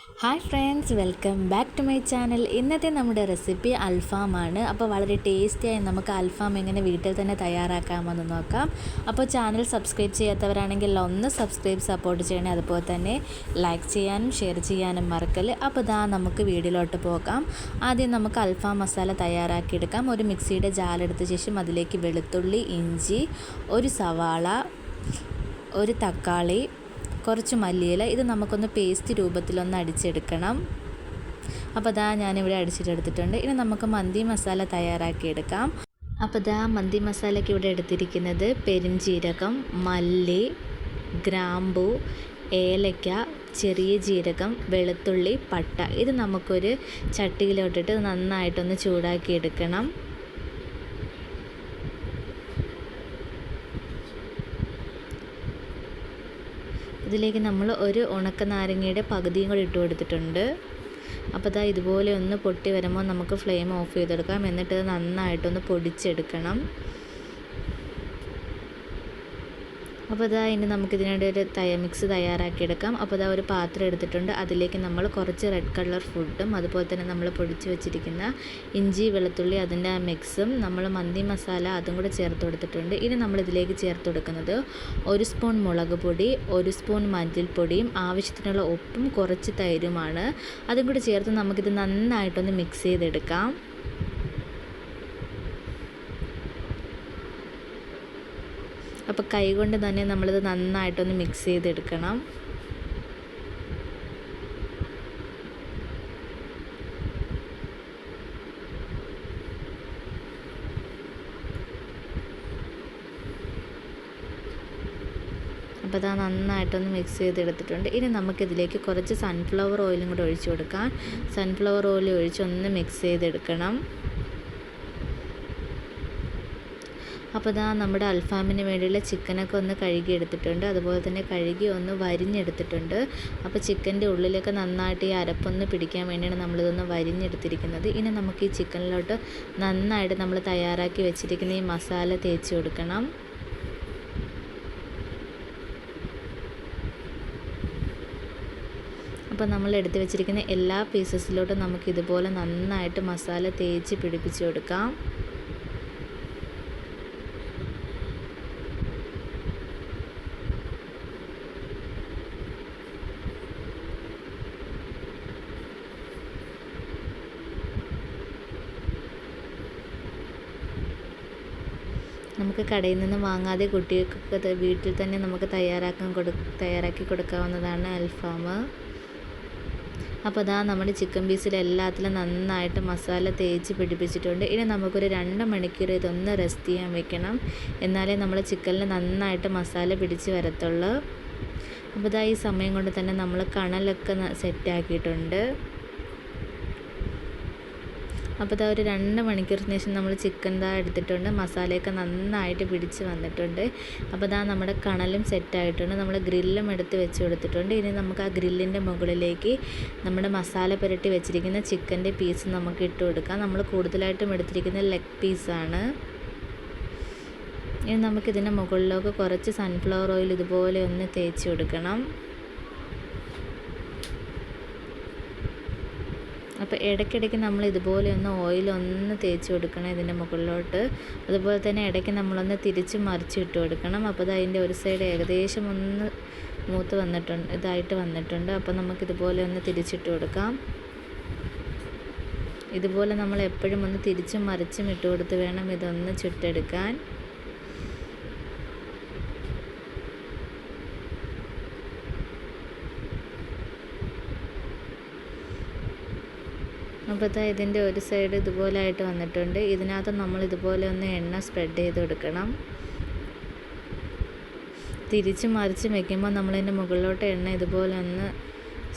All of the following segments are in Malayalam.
Hi friends welcome back to my channel ഇന്നത്തെ നമ്മുടെ റെസിപ്പി അൽഫാമാണ് അപ്പോൾ വളരെ ടേസ്റ്റിയായി നമുക്ക് അൽഫാം എങ്ങനെ വീട്ടിൽ തന്നെ തയ്യാറാക്കാമെന്ന് നോക്കാം. അപ്പോൾ ചാനൽ സബ്സ്ക്രൈബ് ചെയ്യാത്തവരാണെങ്കിൽ ഒന്ന് സബ്സ്ക്രൈബ് സപ്പോർട്ട് ചെയ്യണേ. അതുപോലെ തന്നെ ലൈക്ക് ചെയ്യാനും ഷെയർ ചെയ്യാനും മറക്കൽ അപ്പോൾ ഇതാ നമുക്ക് വീഡിയോയിലോട്ട് പോകാം. ആദ്യം നമുക്ക് അൽഫാം മസാല തയ്യാറാക്കിയെടുക്കാം. ഒരു മിക്സിയുടെ ജാലെടുത്ത ശേഷം അതിലേക്ക് വെളുത്തുള്ളി ഇഞ്ചി ഒരു സവാള ഒരു തക്കാളി കുറച്ച് മല്ലിയില ഇത് നമുക്കൊന്ന് പേസ്റ്റ് രൂപത്തിലൊന്ന് അടിച്ചെടുക്കണം. അപ്പോൾ അതാ ഞാനിവിടെ അടിച്ചിട്ടെടുത്തിട്ടുണ്ട് ഇനി നമുക്ക് മന്തി മസാല തയ്യാറാക്കിയെടുക്കാം അപ്പോൾ ഇതാ മന്തി മസാലയ്ക്ക് ഇവിടെ എടുത്തിരിക്കുന്നത് പെരുംജീരകം മല്ലി ഗ്രാമ്പു ഏലക്ക ചെറിയ ജീരകം വെളുത്തുള്ളി പട്ട. ഇത് നമുക്കൊരു ചട്ടിയിലോട്ടിട്ട് നന്നായിട്ടൊന്ന് ചൂടാക്കി ഇതിലേക്ക് നമ്മൾ ഒരു ഉണക്ക നാരങ്ങയുടെ പകുതിയും കൂടി ഇട്ട് കൊടുത്തിട്ടുണ്ട്. അപ്പോൾ ഇതാ ഇതുപോലെ ഒന്ന് പൊട്ടി വരുമ്പോൾ നമുക്ക് ഫ്ലെയിം ഓഫ് ചെയ്തെടുക്കാം. എന്നിട്ട് നന്നായിട്ടൊന്ന് പൊടിച്ചെടുക്കണം. അപ്പോൾ ഇതാ ഇനി നമുക്കിതിനുവേണ്ടി ഒരു തയ മിക്സ് തയ്യാറാക്കിയെടുക്കാം. അപ്പോൾ ഇതാ ഒരു പാത്രം എടുത്തിട്ടുണ്ട്. അതിലേക്ക് നമ്മൾ കുറച്ച് റെഡ് കളർ ഫുഡും അതുപോലെ തന്നെ നമ്മൾ പൊടിച്ച് വെച്ചിരിക്കുന്ന ഇഞ്ചി വെളുത്തുള്ളി അതിന്റെ മിക്സും നമ്മൾ മന്തി മസാല അതും കൂടെ ചേർത്ത് കൊടുത്തിട്ടുണ്ട്. ഇനി നമ്മൾ ഇതിലേക്ക് ചേർത്ത് കൊടുക്കുന്നത് ഒരു സ്പൂൺ മുളക് പൊടി ഒരു സ്പൂൺ മഞ്ഞൾപ്പൊടിയും ആവശ്യത്തിനുള്ള ഉപ്പും കുറച്ച് തൈരുമാണ് അതും കൂടി ചേർത്ത് നമുക്കിത് നന്നായിട്ടൊന്ന് മിക്സ് ചെയ്തെടുക്കാം. അപ്പോൾ കൈകൊണ്ട് തന്നെ നമ്മളിത് നന്നായിട്ടൊന്ന് മിക്സ് ചെയ്തെടുക്കണം. അപ്പോൾ അത് നന്നായിട്ടൊന്ന് മിക്സ് ചെയ്തെടുത്തിട്ടുണ്ട്. ഇനി നമുക്കിതിലേക്ക് കുറച്ച് സൺഫ്ലവർ ഓയിലും കൂടെ ഒഴിച്ചു കൊടുക്കാം. സൺഫ്ലവർ ഓയിൽ ഒഴിച്ച് ഒന്ന് മിക്സ് ചെയ്തെടുക്കണം. അപ്പോൾ ഇതാ നമ്മുടെ അൽഫാമിന് വേണ്ടിയുള്ള ചിക്കനൊക്കെ ഒന്ന് കഴുകി എടുത്തിട്ടുണ്ട് അതുപോലെ തന്നെ കഴുകി ഒന്ന് വരിഞ്ഞെടുത്തിട്ടുണ്ട്. അപ്പോൾ ചിക്കന്റെ ഉള്ളിലൊക്കെ നന്നായിട്ട് ഈ അരപ്പൊന്ന് പിടിക്കാൻ വേണ്ടിയാണ് നമ്മളിതൊന്ന് വരിഞ്ഞെടുത്തിരിക്കുന്നത്. ഇനി നമുക്ക് ഈ ചിക്കനിലോട്ട് നന്നായിട്ട് നമ്മൾ തയ്യാറാക്കി വെച്ചിരിക്കുന്ന ഈ മസാല തേച്ച് കൊടുക്കണം. അപ്പോൾ നമ്മൾ എടുത്ത് വെച്ചിരിക്കുന്ന എല്ലാ പീസസിലോട്ടും നമുക്ക് ഇതുപോലെ നന്നായിട്ട് മസാല തേച്ച് പിടിപ്പിച്ച് കൊടുക്കാം. നമുക്ക് കടയിൽ നിന്ന് വാങ്ങാതെ കുട്ടികൾക്കൊക്കെ വീട്ടിൽ തന്നെ നമുക്ക് തയ്യാറാക്കാൻ കൊടു തയ്യാറാക്കി കൊടുക്കാവുന്നതാണ് അൽഫാം. അപ്പോൾ അതാ നമ്മുടെ ചിക്കൻ പീസിൽ എല്ലാത്തിലും നന്നായിട്ട് മസാല തേച്ച് പിടിപ്പിച്ചിട്ടുണ്ട്. ഇനി നമുക്കൊരു രണ്ട് മണിക്കൂർ ഇതൊന്ന് റെസ്റ്റ് ചെയ്യാൻ വെക്കണം. എന്നാലേ നമ്മൾ ചിക്കനിൽ നന്നായിട്ട് മസാല പിടിച്ച് വരത്തുള്ളൂ. അപ്പോൾ ഇതാ ഈ സമയം കൊണ്ട് തന്നെ നമ്മൾ കണലൊക്കെ സെറ്റാക്കിയിട്ടുണ്ട്. അപ്പോൾ ഇതാ ഒരു രണ്ട് മണിക്കൂറിന് ശേഷം നമ്മൾ ചിക്കൻ ദാ എടുത്തിട്ടുണ്ട്. മസാലയൊക്കെ നന്നായിട്ട് പിടിച്ച് വന്നിട്ടുണ്ട്. അപ്പോൾ ഇതാ നമ്മുടെ കണലും സെറ്റായിട്ടുണ്ട് നമ്മൾ ഗ്രില്ലും എടുത്ത് വെച്ച് കൊടുത്തിട്ടുണ്ട്. ഇനി നമുക്ക് ആ ഗ്രില്ലിന്റെ മുകളിലേക്ക് നമ്മുടെ മസാല പുരട്ടി വെച്ചിരിക്കുന്ന ചിക്കന്റെ പീസ് നമുക്ക് ഇട്ട് കൊടുക്കാം. നമ്മൾ കൂടുതലായിട്ടും എടുത്തിരിക്കുന്ന ലെഗ് പീസാണ് ഇനി നമുക്കിതിന്റെ മുകളിലേക്ക് കുറച്ച് സൺഫ്ലവർ ഓയിൽ ഇതുപോലെ ഒന്ന് തേച്ച് കൊടുക്കണം. അപ്പോൾ ഇടയ്ക്കിടയ്ക്ക് നമ്മൾ ഇതുപോലെ ഒന്ന് ഓയിൽ ഒന്ന് തേച്ച് കൊടുക്കണം ഇതിന്റെ മുകളിലോട്ട്. അതുപോലെ തന്നെ ഇടയ്ക്ക് നമ്മളൊന്ന് തിരിച്ച് മറിച്ച് ഇട്ട് കൊടുക്കണം. അപ്പോൾ അത് അതിന്റെ ഒരു സൈഡ് ഏകദേശം ഒന്ന് മൂത്ത് വന്നിട്ടുണ്ട് ഇതായിട്ട് വന്നിട്ടുണ്ട്. അപ്പോൾ നമുക്കിതുപോലെ ഒന്ന് തിരിച്ചിട്ട് കൊടുക്കാം. ഇതുപോലെ നമ്മൾ എപ്പോഴും ഒന്ന് തിരിച്ചും മറിച്ചും ഇട്ട് കൊടുത്ത് വേണം ഇതൊന്ന് ചുട്ടെടുക്കാൻ. അപ്പോൾ ഇതിന്റെ ഒരു സൈഡ് ഇതുപോലെ ആയിട്ട് വന്നിട്ടുണ്ട്. ഇതിനകത്ത് നമ്മൾ ഇതുപോലെ ഒന്ന് എണ്ണ സ്പ്രെഡ് ചെയ്ത് കൊടുക്കണം. തിരിച്ച് മറിച്ച് വെക്കുമ്പോൾ നമ്മളതിന്റെ മുകളിലോട്ട് എണ്ണ ഇതുപോലെ ഒന്ന്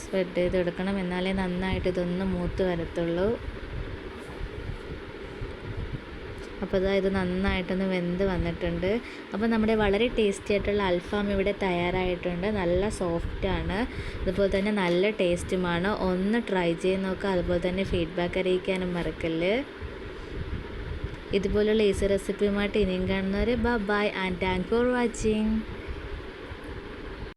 സ്പ്രെഡ് ചെയ്ത് കൊടുക്കണം. എന്നാലേ നന്നായിട്ട് ഇതൊന്ന് മൂത്ത് വരത്തുള്ളൂ. അപ്പോൾ അതാ ഇത് നന്നായിട്ടൊന്ന് വെന്ത് വന്നിട്ടുണ്ട്. അപ്പോൾ നമ്മുടെ വളരെ ടേസ്റ്റി ആയിട്ടുള്ള അൽഫാം ഇവിടെ തയ്യാറായിട്ടുണ്ട്. നല്ല സോഫ്റ്റാണ്. അതുപോലെ തന്നെ നല്ല ടേസ്റ്റുമാണ്. ഒന്ന് ട്രൈ ചെയ്ത് നോക്കുക അതുപോലെ തന്നെ ഫീഡ്ബാക്ക് അറിയിക്കാനും മറക്കല്ല്. ഇതുപോലുള്ള ഈസി റെസിപ്പിയുമായിട്ട് ഇനിയും കാണുന്നവർ bye and thank for watching.